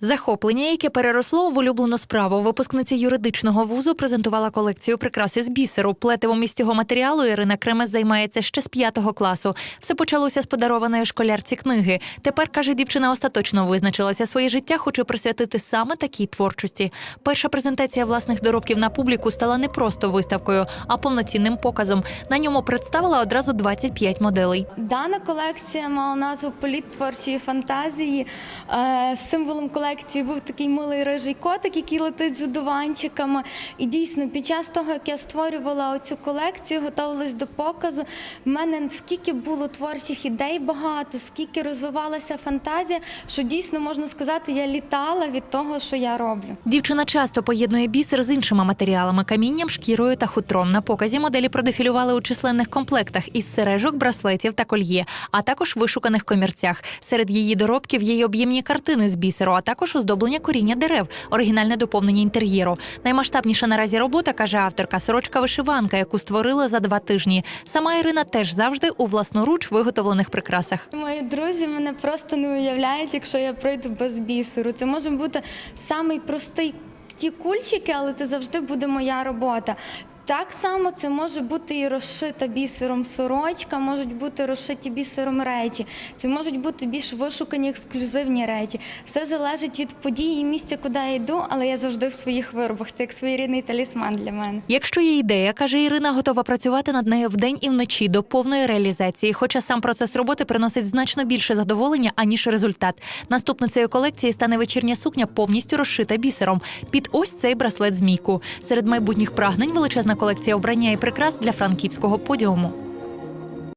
Захоплення, яке переросло в улюблену справу, випускниця юридичного вузу презентувала колекцію прикраси з бісеру. Плетивом із цього матеріалу Ірина Кремес займається ще з п'ятого класу. Все почалося з подарованої школярці книги. Тепер каже, дівчина остаточно визначилася своє життя, хоче присвятити саме такій творчості. Перша презентація власних доробків на публіку стала не просто виставкою, а повноцінним показом. На ньому представила одразу 25 моделей. Дана колекція мала назву Політ творчої фантазії. Е, Символом колекції був такий милий рижий котик, який летить з одуванчиками. І дійсно, під час того, як я створювала оцю колекцію, готувалась до показу. в мене скільки було творчих ідей багато, скільки розвивалася фантазія, що дійсно можна сказати, я літала від того, що я роблю. Дівчина часто поєднує бісер з іншими матеріалами камінням, шкірою та хутром. На показі моделі продефілювали у численних комплектах із сережок, браслетів та кольє, а також вишуканих комірцях. Серед її доробків є й об'ємні картини з бісеру, а також оздоблення коріння дерев, оригінальне доповнення інтер'єру. Наймасштабніша наразі робота каже авторка сорочка вишиванка, яку створила за два тижні. Сама Ірина теж завжди у власноруч виготовлених прикрасах. Мої друзі мене просто не уявляють, якщо я пройду без бісеру. Це може бути самий простий ті кульчики, але це завжди буде моя робота. Так само це може бути і розшита бісером сорочка, можуть бути розшиті бісером речі. Це можуть бути більш вишукані ексклюзивні речі. Все залежить від події і місця, куди я йду, але я завжди в своїх виробах. Це як своєрідний талісман для мене. Якщо є ідея, каже Ірина, готова працювати над нею вдень і вночі до повної реалізації. Хоча сам процес роботи приносить значно більше задоволення аніж результат. Наступницею колекції стане вечірня сукня, повністю розшита бісером. Під ось цей браслет змійку. Серед майбутніх прагнень величезна колекція обрання і прикрас для франківського подіуму.